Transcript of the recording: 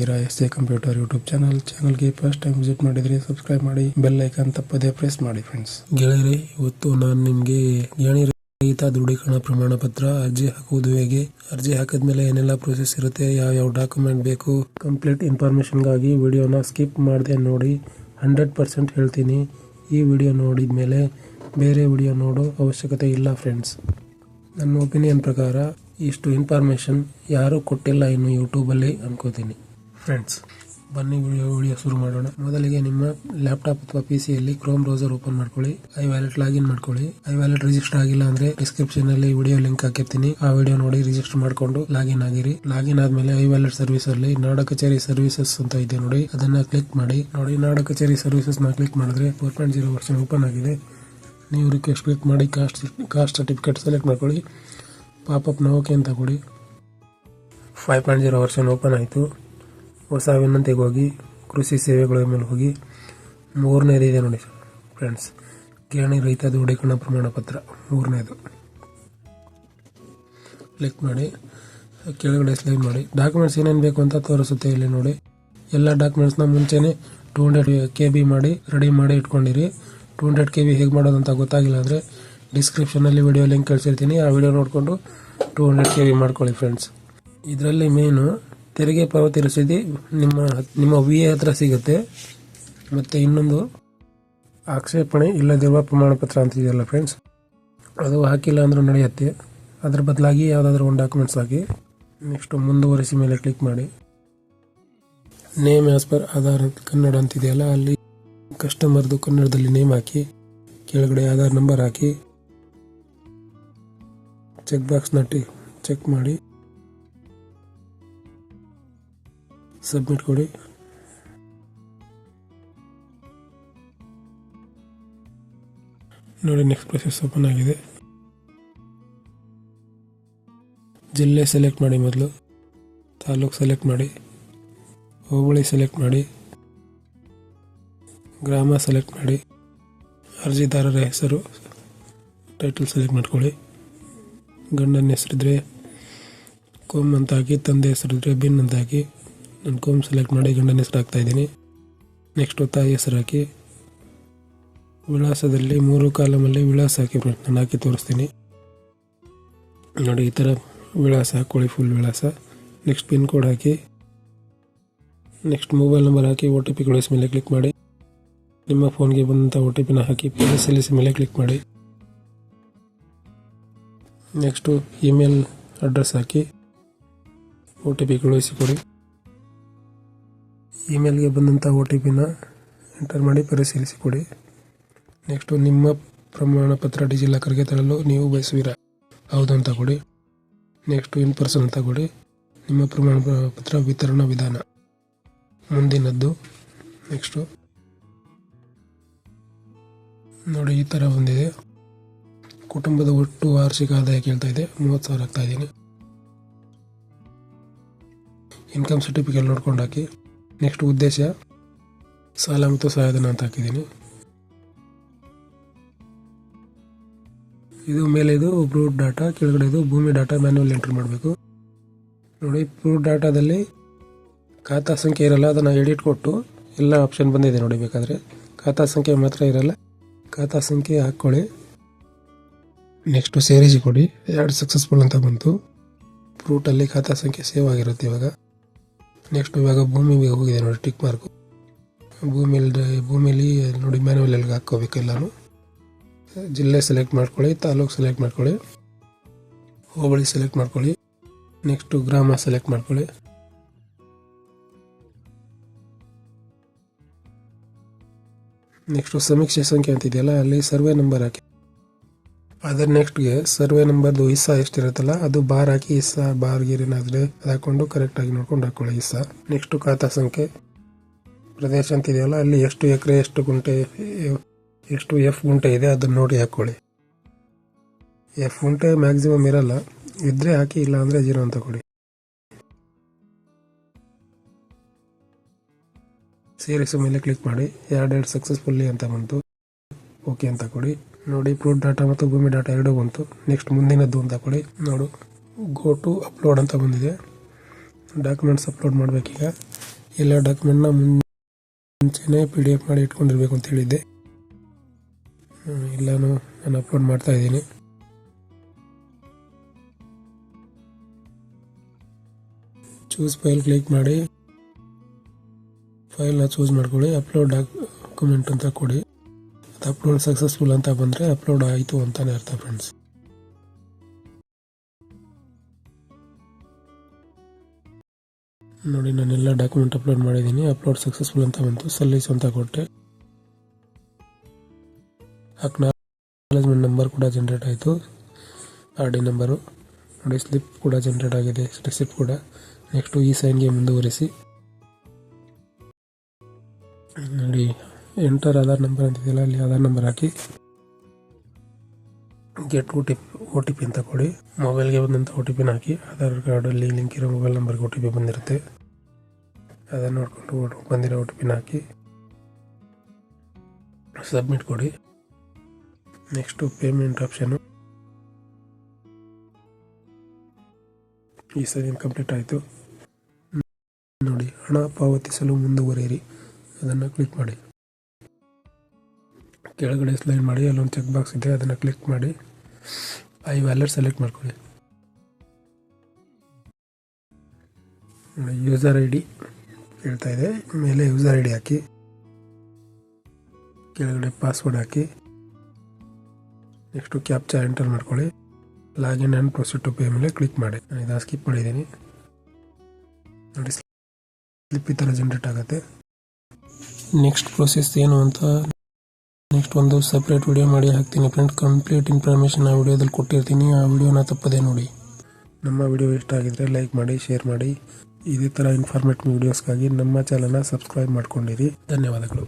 ಇದ್ದೀರಾ S A computer YouTube channel. ಚಾನಲ್ಗೆ first time visit ಮಾಡಿದ್ರೆ ಸಬ್ಸ್ಕ್ರೈಬ್ ಮಾಡಿ ಬೆಲ್ ಐಕಾನ್ ತಪ್ಪದೇ ಪ್ರೆಸ್ ಮಾಡಿ ಫ್ರೆಂಡ್ಸ್ ಗೆಳೆಯರೆ, ಇವತ್ತು ನಾನು ನಿಮಗೆ ಗೇಣಿ ರಹಿತ ದೃಢೀಕರಣ ಪ್ರಮಾಣ ಪತ್ರ ಅರ್ಜಿ ಹಾಕುವುದು ಹೇಗೆ? ಅರ್ಜಿ ಹಾಕಿದ್ಮೇಲೆ ಏನೆಲ್ಲ ಪ್ರೊಸೆಸ್ ಇರುತ್ತೆ? ಯಾವ ಯಾವ ಡಾಕ್ಯುಮೆಂಟ್ ಬೇಕು ಕಂಪ್ಲೀಟ್ ಇನ್ಫಾರ್ಮೇಷನ್ಗಾಗಿ ವಿಡಿಯೋನ ಸ್ಕಿಪ್ ಮಾಡದೆ ನೋಡಿ ಹಂಡ್ರೆಡ್ ಪರ್ಸೆಂಟ್ ಹೇಳ್ತೀನಿ. ಈ ವಿಡಿಯೋ ನೋಡಿದ ಮೇಲೆ ಬೇರೆ ವಿಡಿಯೋ ನೋಡೋ ಅವಶ್ಯಕತೆ ಇಲ್ಲ ಫ್ರೆಂಡ್ಸ್ ನನ್ನ ಒಪಿನಿಯನ್ ಪ್ರಕಾರ ಇಷ್ಟು ಇನ್ಫಾರ್ಮೇಷನ್ ಯಾರೂ ಕೊಟ್ಟಿಲ್ಲ ಇನ್ನು ಯೂಟ್ಯೂಬಲ್ಲಿ ಅನ್ಕೋತೀನಿ. ಫ್ರೆಂಡ್ಸ್ ಬನ್ನಿ ವಿಡಿಯೋ ವಿಡಿಯೋ ಶುರು ಮಾಡೋಣ. ಮೊದಲಿಗೆ ನಿಮ್ಮ ಲ್ಯಾಪ್ಟಾಪ್ ಅಥವಾ ಪಿ ಸಿಯಲ್ಲಿ ಕ್ರೋಮ್ ಬ್ರೌಸರ್ ಓಪನ್ ಮಾಡ್ಕೊಳ್ಳಿ. ಐ ವ್ಯಾಲೆಟ್ ಲಾಗಿನ್ ಮಾಡ್ಕೊಳ್ಳಿ. ಐ ವ್ಯಾಲೆಟ್ ರಿಜಿಸ್ಟರ್ ಆಗಿಲ್ಲ ಅಂದ್ರೆ ಡಿಸ್ಕ್ರಿಪ್ಷನ್ ಅಲ್ಲಿ ವಿಡಿಯೋ ಲಿಂಕ್ ಹಾಕಿರ್ತೀನಿ. ಆ ವಿಡಿಯೋ ನೋಡಿ ರಿಜಿಸ್ಟರ್ ಮಾಡ್ಕೊಂಡು ಲಾಗಿನ್ ಆಗಿರಿ. ಲಾಗಿನ್ ಆದ್ಮೇಲೆ ಐ ವ್ಯಾಲೆಟ್ ಸರ್ವಿಸ್ ಅಲ್ಲಿ ನಾಡ ಕಚೇರಿ ಸರ್ವಿಸಸ್ ಅಂತ ಇದೆ ನೋಡಿ. ಅದನ್ನ ಕ್ಲಿಕ್ ಮಾಡಿ. ನೋಡಿ, ನಾಡ ಕಚೇರಿ ಸರ್ವಿಸಸ್ನ ಕ್ಲಿಕ್ ಮಾಡಿದ್ರೆ four point zero version open ಆಗಿದೆ. ನೀವು ರಿಕ್ವೆಸ್ಟ್ ಕ್ಲಿಕ್ ಮಾಡಿ ಕಾಸ್ಟ್ ಕಾಸ್ಟ್ ಸರ್ಟಿಫಿಕೇಟ್ ಸೆಲೆಕ್ಟ್ ಮಾಡ್ಕೊಳ್ಳಿ. ಪಾಪಪ್ ಓಕೆ ಅಂತ ಕೊಡಿ. Five point zero version open ಆಯಿತು. ಹೊಸ ವಿನಂತಿಗೆ ಹೋಗಿ ಕೃಷಿ ಸೇವೆಗಳ ಮೇಲೆ ಹೋಗಿ ಮೂರನೇದು ಇದೆ ನೋಡಿ ಫ್ರೆಂಡ್ಸ್ ಕಿರಾಣಿ ರೈತ ದೃಢೀಕರಣ ಪ್ರಮಾಣ ಪತ್ರ, ಮೂರನೇದು. ಕ್ಲಿಕ್ ಮಾಡಿ, ಕೆಳಗಡೆ ಸ್ಲೈಡ್ ಮಾಡಿ. ಡಾಕ್ಯುಮೆಂಟ್ಸ್ ಏನೇನು ಬೇಕು ಅಂತ ತೋರಿಸುತ್ತೆ ಇಲ್ಲಿ ನೋಡಿ. ಎಲ್ಲ ಡಾಕ್ಯುಮೆಂಟ್ಸ್ನ ಮುಂಚೆನೆ ಟೂ ಹಂಡ್ರೆಡ್ ಕೆ ಬಿ ಮಾಡಿ ರೆಡಿ ಮಾಡಿ ಇಟ್ಕೊಂಡಿರಿ. ಟೂ ಹಂಡ್ರೆಡ್ ಕೆ ಬಿ ಹೇಗೆ ಮಾಡೋದಂತ ಗೊತ್ತಾಗಿಲ್ಲ ಅಂದರೆ ಡಿಸ್ಕ್ರಿಪ್ಷನಲ್ಲಿ ವಿಡಿಯೋ ಲಿಂಕ್ ಕಳಿಸಿರ್ತೀನಿ. ಆ ವಿಡಿಯೋ ನೋಡಿಕೊಂಡು ಟೂ ಹಂಡ್ರೆಡ್ ಕೆ ಬಿ ಮಾಡ್ಕೊಳ್ಳಿ ಫ್ರೆಂಡ್ಸ್ ಇದರಲ್ಲಿ ಮೇನು ತೆರಿಗೆ ಪಾವತಿ ರಸೀದಿ ನಿಮ್ಮ ನಿಮ್ಮ ವಿ ಎ ಹತ್ರ ಸಿಗುತ್ತೆ. ಮತ್ತು ಇನ್ನೊಂದು ಆಕ್ಷೇಪಣೆ ಇಲ್ಲದಿರುವ ಪ್ರಮಾಣಪತ್ರ ಅಂತ ಇದೆಯಲ್ಲ ಫ್ರೆಂಡ್ಸ್ ಅದು ಹಾಕಿಲ್ಲ ಅಂದರೂ ನಡೆಯುತ್ತೆ. ಅದ್ರ ಬದಲಾಗಿ ಯಾವುದಾದ್ರೂ ಒಂದು ಡಾಕ್ಯುಮೆಂಟ್ಸ್ ಹಾಕಿ ನೆಕ್ಸ್ಟು ಮುಂದುವರಿಸಿ ಮೇಲೆ ಕ್ಲಿಕ್ ಮಾಡಿ. Name as per Aadhaar Kannada ಅಂತಿದೆಯಲ್ಲ ಅಲ್ಲಿ ಕಸ್ಟಮರ್ದು ಕನ್ನಡದಲ್ಲಿ ನೇಮ್ ಹಾಕಿ, ಕೆಳಗಡೆ ಆಧಾರ್ ನಂಬರ್ ಹಾಕಿ ಚೆಕ್ ಬಾಕ್ಸ್ನ ಟಿ ಚೆಕ್ ಮಾಡಿ. ಸಬ್ಮಿಟ್ ಕೊಡಿ. ನೋಡಿ ನೆಕ್ಸ್ಟ್ ಪ್ರೊಸೆಸ್ ಓಪನ್ ಆಗಿದೆ. ಜಿಲ್ಲೆ ಸೆಲೆಕ್ಟ್ ಮಾಡಿ ಮೊದಲು. ತಾಲೂಕು ಸೆಲೆಕ್ಟ್ ಮಾಡಿ. ಹೋಬಳಿ ಸೆಲೆಕ್ಟ್ ಮಾಡಿ. ಗ್ರಾಮ ಸೆಲೆಕ್ಟ್ ಮಾಡಿ. ಅರ್ಜಿದಾರರ ಹೆಸರು ಟೈಟಲ್ ಸೆಲೆಕ್ಟ್ ಮಾಡ್ಕೊಳ್ಳಿ. ಗಂಡನ ಹೆಸರಿದ್ರೆ, ಕೋಮ್ ಅಂತ ಹಾಕಿ ತಂದೆ ಹೆಸರಿದ್ರೆ, ಬಿನ್ ಅಂತ ಹಾಕಿ ನಾನು ಕೋಮ್ ಸೆಲೆಕ್ಟ್ ಮಾಡಿ ಗಂಡನ ಹೆಸರು ಹಾಕ್ತಾ ಇದ್ದೀನಿ. ನೆಕ್ಸ್ಟು ತಾಯಿ ಹೆಸರು ಹಾಕಿ, ವಿಳಾಸದಲ್ಲಿ ಮೂರು ಕಾಲಮಲ್ಲಿ ವಿಳಾಸ ಹಾಕಿ ನಾನು ಹಾಕಿ ತೋರಿಸ್ತೀನಿ. ನೋಡಿ, ಈ ಥರ ವಿಳಾಸ ಹಾಕ್ಕೊಳ್ಳಿ ಫುಲ್ ವಿಳಾಸ. ನೆಕ್ಸ್ಟ್ ಪಿನ್ ಕೋಡ್ ಹಾಕಿ ನೆಕ್ಸ್ಟ್ ಮೊಬೈಲ್ ನಂಬರ್ ಹಾಕಿ ಒ ಟಿ ಪಿ ಕಳಿಸಿ ಮೇಲೆ ಕ್ಲಿಕ್ ಮಾಡಿ. ನಿಮ್ಮ ಫೋನ್ಗೆ ಬಂದಂಥ ಒ ಟಿ ಪಿನ ಹಾಕಿ ಸಲ್ಲಿಸಿ ಮೇಲೆ ಕ್ಲಿಕ್ ಮಾಡಿ. ನೆಕ್ಸ್ಟು ಇಮೇಲ್ ಅಡ್ರೆಸ್ ಹಾಕಿ ಒ ಟಿ ಪಿ ಕಳುಹಿಸಿಕೊಡಿ ಇಮೇಲ್ಗೆ ಬಂದಂಥ ಒ ಟಿ ಪಿನ ಎಂಟರ್ ಮಾಡಿ ಪರಿಶೀಲಿಸಿ ಕೊಡಿ ನೆಕ್ಸ್ಟು ನಿಮ್ಮ ಪ್ರಮಾಣ ಪತ್ರ ಡಿಜಿಲಾಕರ್ಗೆ ತರಲು ನೀವು ಬಯಸುವಿರಾ? ಹೌದು ಅಂತ ಕೊಡಿ. ನೆಕ್ಸ್ಟು ಇನ್ ಪರ್ಸನ್ ಅಂತ ಕೊಡಿ. ನಿಮ್ಮ ಪ್ರಮಾಣ ಪತ್ರ ವಿತರಣಾ ವಿಧಾನ. ಮುಂದಿನದ್ದು, ನೆಕ್ಸ್ಟು. ನೋಡಿ, ಈ ಥರ ಬಂದಿದೆ ಕುಟುಂಬದ ಒಟ್ಟು ವಾರ್ಷಿಕ ಆದಾಯ ಕೇಳ್ತಾ ಇದೆ. ಮೂವತ್ತು ಸಾವಿರ ಆಗ್ತಾ ಇದ್ದೀನಿ. ಇನ್ಕಮ್ ಸರ್ಟಿಫಿಕೇಟ್ ನೋಡ್ಕೊಂಡು ಹಾಕಿ. ನೆಕ್ಸ್ಟ್ ಉದ್ದೇಶ ಸಾಲ ಮತ್ತು ಸಹಾಯಧನ ಅಂತ ಹಾಕಿದ್ದೀನಿ. ಇದು ಮೇಲೆ ಇದು ಪ್ರೂಫ್ ಡಾಟಾ, ಕೆಳಗಡೆ ಇದು ಭೂಮಿ ಡಾಟಾ ಮ್ಯಾನ್ಯಲ್ ಎಂಟ್ರಿ ಮಾಡಬೇಕು. ನೋಡಿ, ಪ್ರೂಫ್ ಡಾಟಾದಲ್ಲಿ ಖಾತಾ ಸಂಖ್ಯೆ ಇರಲ್ಲ, ಅದನ್ನು ಎಡಿಟ್ ಕೊಟ್ಟು ಎಲ್ಲ ಆಪ್ಷನ್ ಬಂದಿದೆ ನೋಡಿ ಬೇಕಾದರೆ. ಖಾತಾ ಸಂಖ್ಯೆ ಮಾತ್ರ ಇರಲ್ಲ, ಖಾತಾ ಸಂಖ್ಯೆ ಹಾಕ್ಕೊಳ್ಳಿ ನೆಕ್ಸ್ಟು ಸೇರಿಸಿ ಕೊಡಿ, ಎರಡು ಸಕ್ಸಸ್ಫುಲ್ ಅಂತ ಬಂತು. ಪ್ರೂಟಲ್ಲಿ ಖಾತಾ ಸಂಖ್ಯೆ ಸೇವ್ ಆಗಿರುತ್ತೆ ಇವಾಗ. ನೆಕ್ಸ್ಟ್ ಇವಾಗ ಭೂಮಿಗೆ ಹೋಗಿದೆ ನೋಡಿ ಟಿಕ್ ಮಾರ್ಕು ಭೂಮಿಲಿ ಭೂಮಿಲಿ ನೋಡಿ ಮ್ಯಾನುವಲ್ ಎಲ್ಲಿಗೆ ಹಾಕ್ಕೋಬೇಕು ಎಲ್ಲಾನು. ಜಿಲ್ಲೆ ಸೆಲೆಕ್ಟ್ ಮಾಡ್ಕೊಳ್ಳಿ, ತಾಲೂಕು ಸೆಲೆಕ್ಟ್ ಮಾಡ್ಕೊಳ್ಳಿ. ಹೋಬಳಿ ಸೆಲೆಕ್ಟ್ ಮಾಡ್ಕೊಳ್ಳಿ. ನೆಕ್ಸ್ಟು ಗ್ರಾಮ ಸೆಲೆಕ್ಟ್ ಮಾಡ್ಕೊಳ್ಳಿ. ನೆಕ್ಸ್ಟು ಸಮೀಕ್ಷೆ ಸಂಖ್ಯೆ ಅಂತಿದೆಯಲ್ಲ ಅಲ್ಲಿ ಸರ್ವೆ ನಂಬರ್ ಹಾಕಿ. ಅದರ ನೆಕ್ಸ್ಟ್ಗೆ ಸರ್ವೆ ನಂಬರ್ದು ಇಸ್ಸಾ ಎಷ್ಟಿರುತ್ತಲ್ಲ, ಅದು ಬಾರ್ ಹಾಕಿ ಇಸ್ಸಾ ಬಾರ್ ಗೀರ್ ಏನಾದ್ರೆ ಹಾಕೊಂಡು ಕರೆಕ್ಟಾಗಿ ನೋಡ್ಕೊಂಡು ಹಾಕೊಳ್ಳಿ ಇಸ್ಸಾ ನೆಕ್ಸ್ಟು ಖಾತಾ ಸಂಖ್ಯೆ ಪ್ರದೇಶ ಅಂತ ಇದೆಯಲ್ಲ, ಅಲ್ಲಿ ಎಷ್ಟು ಎಕರೆ, ಎಷ್ಟು ಗುಂಟೆ, ಎಷ್ಟು ಎಫ್ ಗುಂಟೆ ಇದೆ ಅದನ್ನ ನೋಡಿ ಹಾಕೊಳ್ಳಿ. ಎಫ್ ಗುಂಟೆ ಮ್ಯಾಕ್ಸಿಮಮ್ ಇರಲ್ಲ, ಇದ್ರೆ ಹಾಕಿ ಇಲ್ಲ ಅಂದ್ರೆ ಜೀರೋ ಅಂತ ಕೊಡಿ. ಸೇರಿಸು ಮೇಲೆ ಕ್ಲಿಕ್ ಮಾಡಿ, ಎರಡೆರಡು ಸಕ್ಸಸ್ಫುಲ್ಲಿ ಅಂತ ಬಂತು ಓಕೆ ಅಂತ ಕೊಡಿ. ನೋಡಿ ಪ್ರೂಟ್ ಡಾಟಾ ಮತ್ತು ಭೂಮಿ ಡಾಟಾ ಎರಡೂ ಬಂತು. ನೆಕ್ಸ್ಟ್ ಮುಂದಿನದ್ದು ಅಂತ ಕೊಡಿ. ನೋಡು. ಗೋ ಟು ಅಪ್ಲೋಡ್ ಅಂತ ಬಂದಿದೆ. ಡಾಕ್ಯುಮೆಂಟ್ಸ್ ಅಪ್ಲೋಡ್ ಮಾಡಬೇಕೀಗ. ಎಲ್ಲ ಡಾಕ್ಯುಮೆಂಟ್ನ ಮುಂಚೆನೇ ಪಿ ಡಿ ಎಫ್ ಮಾಡಿ ಇಟ್ಕೊಂಡಿರಬೇಕು ಅಂತ ಹೇಳಿದ್ದೆ. ಎಲ್ಲನೂ ನಾನು ಅಪ್ಲೋಡ್ ಮಾಡ್ತಾ ಇದ್ದೀನಿ. ಚೂಸ್ ಫೈಲ್ ಕ್ಲಿಕ್ ಮಾಡಿ. ಫೈಲ್ನ ಚೂಸ್ ಮಾಡ್ಕೊಳ್ಳಿ. ಅಪ್ಲೋಡ್ ಡಾಕ್ಯುಮೆಂಟ್ ಅಂತ ಕೊಡಿ. ಅಪ್ಲೋಡ್ ಸಕ್ಸಸ್ಫುಲ್ ಅಂತ ಬಂದರೆ ಅಪ್ಲೋಡ್ ಆಯಿತು ಅಂತಲೇ ಅರ್ಥ ಫ್ರೆಂಡ್ಸ್ ನೋಡಿ, ನಾನೆಲ್ಲ ಡಾಕ್ಯುಮೆಂಟ್ ಅಪ್ಲೋಡ್ ಮಾಡಿದ್ದೀನಿ. ಅಪ್ಲೋಡ್ ಸಕ್ಸಸ್ಫುಲ್ ಅಂತ ಬಂತು. ಸಲ್ಲಿಸು ಅಂತ ಕೊಟ್ಟೆ. ಅಕ್ನಾಲೇಜ್ಮೆಂಟ್ ನಂಬರ್ ಕೂಡ ಜನ್ರೇಟ್ ಆಯಿತು. ಆರ್ ಡಿ ನಂಬರು ನೋಡಿ ಸ್ಲಿಪ್ ಕೂಡ ಜನ್ರೇಟ್ ಆಗಿದೆ. ರಿಸಿಪ್ಟ್ ಕೂಡ. ನೆಕ್ಸ್ಟು ಈ ಸೈನ್ಗೆ ಮುಂದುವರಿಸಿ. ನೋಡಿ ಎಂಟರ್ ಆಧಾರ್ ನಂಬರ್ ಅಂತಿದೆಯಲ್ಲ, ಅಲ್ಲಿ ಆಧಾರ್ ನಂಬರ್ ಹಾಕಿ. Get O T P O T P ಅಂತ ಕೊಡಿ. ಮೊಬೈಲ್ಗೆ ಬಂದಂಥ ಓ ಟಿ ಪಿನ ಹಾಕಿ. ಆಧಾರ್ ಕಾರ್ಡಲ್ಲಿ ಲಿಂಕ್ ಇರೋ ಮೊಬೈಲ್ ನಂಬರ್ಗೆ ಓ ಟಿ ಪಿ ಬಂದಿರುತ್ತೆ. ಅದನ್ನು ನೋಡಿಕೊಂಡು ಬಂದಿರೋ ಓ ಟಿ ಪಿನ ಹಾಕಿ. ಸಬ್ಮಿಟ್ ಕೊಡಿ. ನೆಕ್ಸ್ಟು ಪೇಮೆಂಟ್ ಆಪ್ಷನು ಈ ಸರಿ ಕಂಪ್ಲೀಟ್ ಆಯಿತು. ನೋಡಿ, ಹಣ ಪಾವತಿಸಲು ಮುಂದುವರಿಯಿರಿ. ಅದನ್ನು ಕ್ಲಿಕ್ ಮಾಡಿ. ಕೆಳಗಡೆ ಸ್ಲೈಡ್ ಮಾಡಿ, ಅಲ್ಲೊಂದು ಚೆಕ್ ಬಾಕ್ಸ್ ಇದೆ, ಅದನ್ನು ಕ್ಲಿಕ್ ಮಾಡಿ. ಐ ವ್ಯಾಲೆಟ್ ಸೆಲೆಕ್ಟ್ ಮಾಡ್ಕೊಳ್ಳಿ. ಯೂಸರ್ ಐ ಡಿ ಹೇಳ್ತಾ ಇದೆ. ಮೇಲೆ ಯೂಸರ್ ಐ ಡಿ ಹಾಕಿ. ಕೆಳಗಡೆ ಪಾಸ್ವರ್ಡ್ ಹಾಕಿ. ನೆಕ್ಸ್ಟು ಕ್ಯಾಪ್ಚಾ ಎಂಟರ್ ಮಾಡ್ಕೊಳ್ಳಿ. Login and proceed to pay ಮೇಲೆ ಕ್ಲಿಕ್ ಮಾಡಿ. ನಾನು ಇದನ್ನು ಸ್ಕಿಪ್ ಮಾಡಿದ್ದೀನಿ. ನೋಡಿ ಸ್ಲಿಪ್ ಈ ಥರ ಜನ್ರೇಟ್ ಆಗುತ್ತೆ. ನೆಕ್ಸ್ಟ್ ಪ್ರೊಸೆಸ್ ಏನು ಅಂತ ನೆಕ್ಸ್ಟ್ ಒಂದು ಸಪ್ರೇಟ್ ವಿಡಿಯೋ ಮಾಡಿ ಹಾಕ್ತೀನಿ ಫ್ರೆಂಡ್ ಕಂಪ್ಲೀಟ್ ಇನ್ಫಾರ್ಮೇಷನ್ ಆ ವಿಡಿಯೋದಲ್ಲಿ ಕೊಟ್ಟಿರ್ತೀನಿ. ಆ ವಿಡಿಯೋನ ತಪ್ಪದೆ ನೋಡಿ. ನಮ್ಮ ವಿಡಿಯೋ ಇಷ್ಟ ಆಗಿದ್ರೆ ಲೈಕ್ ಮಾಡಿ ಶೇರ್ ಮಾಡಿ. ಇದೇ ಥರ ಇನ್ಫಾರ್ಮೇಟಿವ್ ವಿಡಿಯೋಸ್ಗಾಗಿ ನಮ್ಮ ಚಾನಲ್ನ ಸಬ್ಸ್ಕ್ರೈಬ್ ಮಾಡ್ಕೊಂಡಿರಿ. ಧನ್ಯವಾದಗಳು.